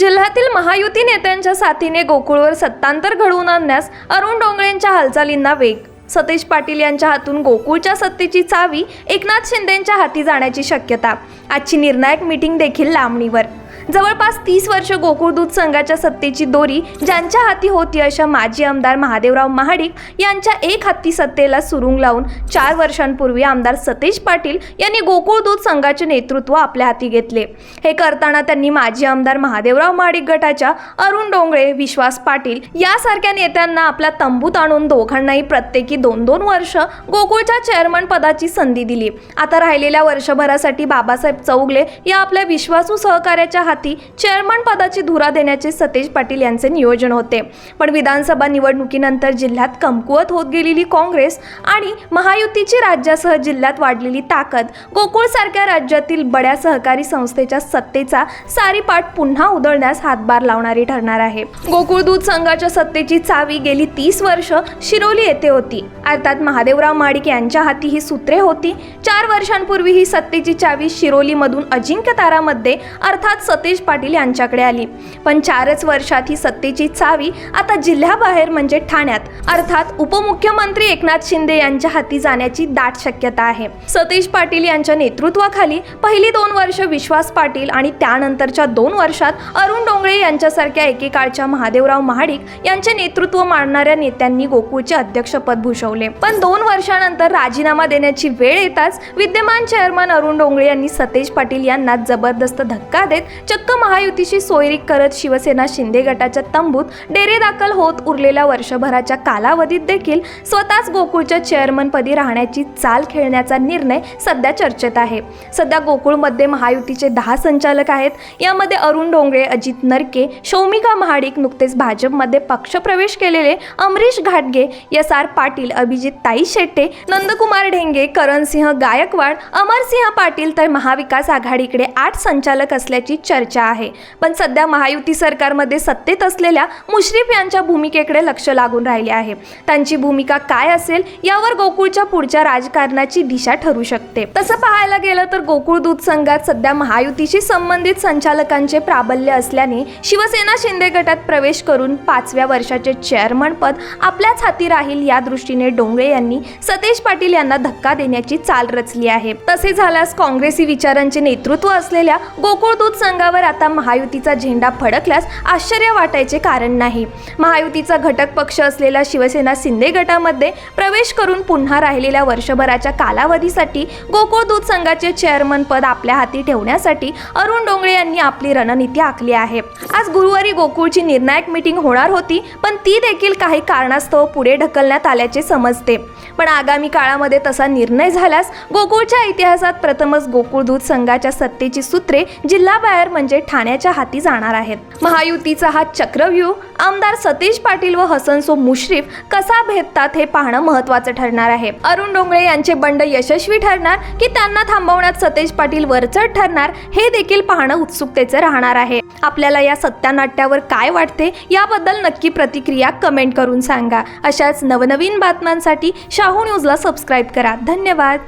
जिल्ह्यातील महायुती नेत्यांच्या साथीने गोकुळवर सत्तांतर घडवून आणण्यास अरुण डोंगरेंच्या हालचालींना वेग. सतीश पाटील यांच्या हातून गोकुळच्या सत्तेची चावी एकनाथ शिंदेंच्या हाती जाण्याची शक्यता. आजची निर्णायक मीटिंग देखील लांबणीवर. जवळपास तीस वर्ष गोकुळ दूध संघाच्या सत्तेची दोरी ज्यांच्या हाती होती अशा माजी आमदार महादेवराव महाडिक यांच्या एक हाती सत्तेला सुरुंग लावून चार वर्षांपूर्वी आमदार सतेज पाटील यांनी गोकुळ दूध संघाचे नेतृत्व आपल्या हाती घेतले. हे करताना त्यांनी माजी आमदार महादेवराव महाडिक गटाच्या अरुण डोंगळे विश्वास पाटील यासारख्या नेत्यांना आपल्या तंबूत आणून दोघांनाही प्रत्येकी दोन दोन वर्ष गोकुळच्या चेअरमन पदाची संधी दिली. आता राहिलेल्या वर्षभरासाठी बाबासाहेब चौगले या आपल्या विश्वासू सहकार्याच्या हाती चेअरमन पदाची धुरा देण्याचे सतेज पाटील यांचे नियोजन होते. पण विधानसभा निवडणुकीनंतर जिल्ह्यात कमकुवत होत गेलेली काँग्रेस आणि महायुतीची राज्यासह जिल्ह्यात वाढलेली ताकद गोकुळसारख्या राज्यातील बड्या सहकारी संस्थेच्या सत्तेचा सारीपाठ पुन्हा उधळण्यास हातभार लावणारी ठरणार आहे. गोकुळ दूध संघाच्या सत्तेची चावी गेली तीस वर्ष शिरोली येथे होती. अर्थात महादेवराव माडिक यांच्या हाती ही सूत्रे होती. चार वर्षांपूर्वी ही सत्तेची चावी शिरोलीमधून अजिंक्य तारामध्ये अर्थात सतेज पाटील यांच्याकडे आली. पण चारच वर्षात ही सत्तेची चावी आता जिल्ह्याबाहेर म्हणजे ठाण्यात. अर्थात उपमुख्यमंत्री एकनाथ शिंदे यांच्या हाती जाण्याची दाट शक्यता आहे. सतीश पाटील यांच्या नेतृत्वाखाली पहिली दोन वर्ष विश्वास पाटील आणि त्यानंतरच्या दोन वर्षात अरुण डोंगळे यांच्यासारख्या एकेकाळच्या महादेवराव महाडिक यांचे नेतृत्व मानणाऱ्या नेत्यांनी गोकुळचे अध्यक्षपद भूषवले. पण दोन वर्षानंतर राजीनामा देण्याची वेळ येताच विद्यमान चेअरमन अरुण डोंगळे यांनी सतेज पाटील यांना जबरदस्त धक्का देत चक्क महायुतीशी सोयरी करत शिवसेना शिंदे गटाच्या तंबूत डेरे दाखल होत उरलेल्या वर्षभराच्या कालावधीत देखील स्वतःच गोकुळच्या चेअरमनपदी राहण्याची चाल खेळण्याचा निर्णय सध्या चर्चेत आहे. सध्या गोकुळमध्ये महायुतीचे दहा संचालक आहेत. यामध्ये अरुण डोंगरे अजित नरके शौमिका महाडिक नुकतेच भाजपमध्ये पक्षप्रवेश केलेले अमरीश घाटगे एस आर पाटील अभिजित ताई शेट्टे नंदकुमार ढेंगे करणसिंह गायकवाड अमरसिंह पाटील तर महाविकास आघाडीकडे आठ संचालक असल्याची चर्चा आहे. पण सध्या महायुती सरकारमध्ये सत्तेत असलेल्या मुश्रीफ यांच्या भूमिकेकडे लक्ष लागून राहिले आहे. त्यांची भूमिका काय असेल यावर गोकुळच्या पुढच्या राजकारणाची दिशा ठरू शकते. तसं पाहायला गेलं तर गोकुळ दूध संघात सध्या महायुतीशी संबंधित संचालकांचे प्राबल्य असल्याने शिवसेना शिंदे गटात प्रवेश करून पाचव्या वर्षाचे चेअरमन पद आपल्याच हाती राहील या दृष्टीने डोंगळे यांनी सतेज पाटील यांना धक्का देण्याची चाल रचली आहे. तसे झाल्यास काँग्रेसी विचारांचे नेतृत्व असलेल्या गोकुळ दूध संघावर आता महायुतीचा झेंडा फडकल्यास आश्चर्य वाटायचे कारण नाही. महायुतीचा घटक पक्ष असलेला शिवसेना शिंदे गटामध्ये प्रवेश करून पुन्हा राहिलेल्या वर्षभराच्या कालावधीसाठी गोकुळ दूध संघाचे चेअरमन पद आपल्या हाती ठेवण्यासाठी अरुण डोंगळे यांनी आपली रणनीती आखली आहे. आज गुरुवारी गोकुळची निर्णायक मीटिंग होणार होती पण ती देखील काही कारणास्तव पुढे ढकलण्यात आल्याचे समजते. पण आगामी काळामध्ये तसा निर्णय झाल्यास गोकुळच्या इतिहासात प्रथमच गोकुळ दूध संघाच्या सत्तेची सूत्रे जिल्हाबाहेर म्हणजे ठाण्याच्या हाती जाणार आहेत. महायुतीचा हा चक्रव्यूह आमदार सतीश पाटील व हसनसो मुश्रीफ कसा भेदतात हे पाहणं महत्त्वाचं ठरणार आहे. अरुण डोंगळे यांचे बंड यशस्वी ठरणार की त्यांना थांबवण्यात सतेज पाटील वरचढ ठरणार हे देखील पाहणं उत्सुकतेचे राहणार आहे. आपल्याला या सत्यानाट्यावर काय वाटते याबद्दल नक्की प्रतिक्रिया कमेंट करून सांगा. अशाच नवनवीन बातम्यांसाठी शाहू न्यूजला सबस्क्राईब करा. धन्यवाद.